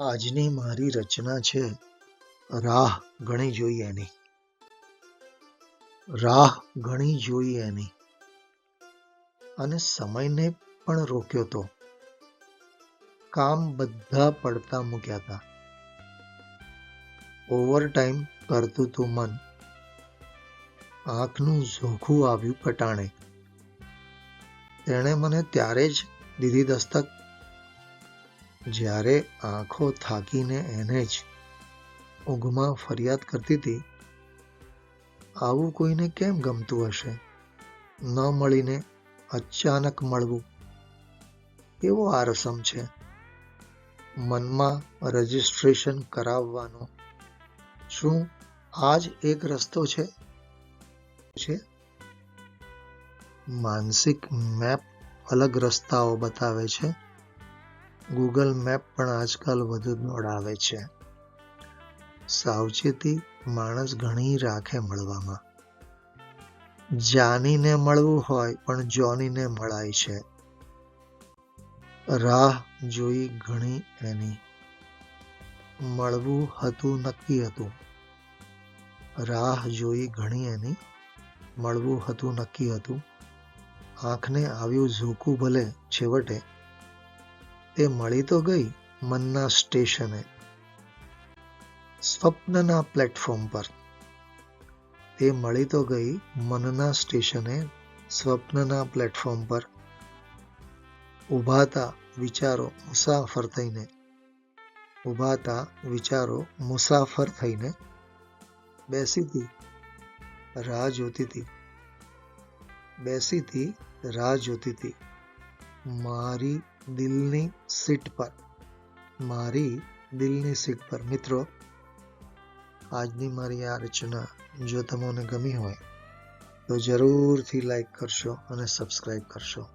આજની મારી રચના છે રાહ ઘણી જોઈ એની. રાહ ઘણી જોઈ એની. અને સમયને પણ રોક્યો તો. કામ બધા પડતા મૂક્યા હતા ઓવર ટાઈમ કરતું તું મન. આંખનું ઝોખું આવ્યું પટાણે તેણે મને ત્યારે જ દીધી દસ્તક જ્યારે આંખો થાકીને એને જ ઊંઘમાં ફરિયાદ કરતી હતી, આવું કોઈને કેમ ગમતું હશે? ન મળીને અચાનક મળવું એવો આ રસમ છે. મનમાં રજિસ્ટ્રેશન કરાવવાનો. શું આ જ એક રસ્તો છે? છે. માનસિક મેપ અલગ રસ્તાઓ બતાવે છે. ગૂગલ મેપ પણ આજકાલ વધુ દોડાવે છે. સાવચેતી માણસ ઘણી રાખે મળવામાં. જાનીને મળવું હોય પણ જોનીને મળાય છે. રાહ જોઈ ઘણી એની. મળવું હતું નક્કી હતું. રાહ જોઈ ઘણી એની. મળવું હતું નક્કી હતું. આંખને આવ્યું ઝોકું ભલે છેવટે તે મળી તો ગઈ મનના સ્ટેશને. સ્વપ્નના પ્લેટફોર્મ પર. તે મળી તો ગઈ મનના સ્ટેશને સ્વપ્નના પ્લેટફોર્મ પર. ઉભાતા વિચારો મુસાફર થઈને. ઉભાતા વિચારો મુસાફર થઈને. બેસી હતી રાહ જોતી હતી બેસી હતી રાહ જોતી હતી મારી દિલની સીટ પર. મારી દિલની સીટ પર. મિત્રો, આજની મારી આ રચના જો તમને ગમી હોય તો જરૂરથી લાઈક કરશો અને સબસ્ક્રાઈબ કરશો.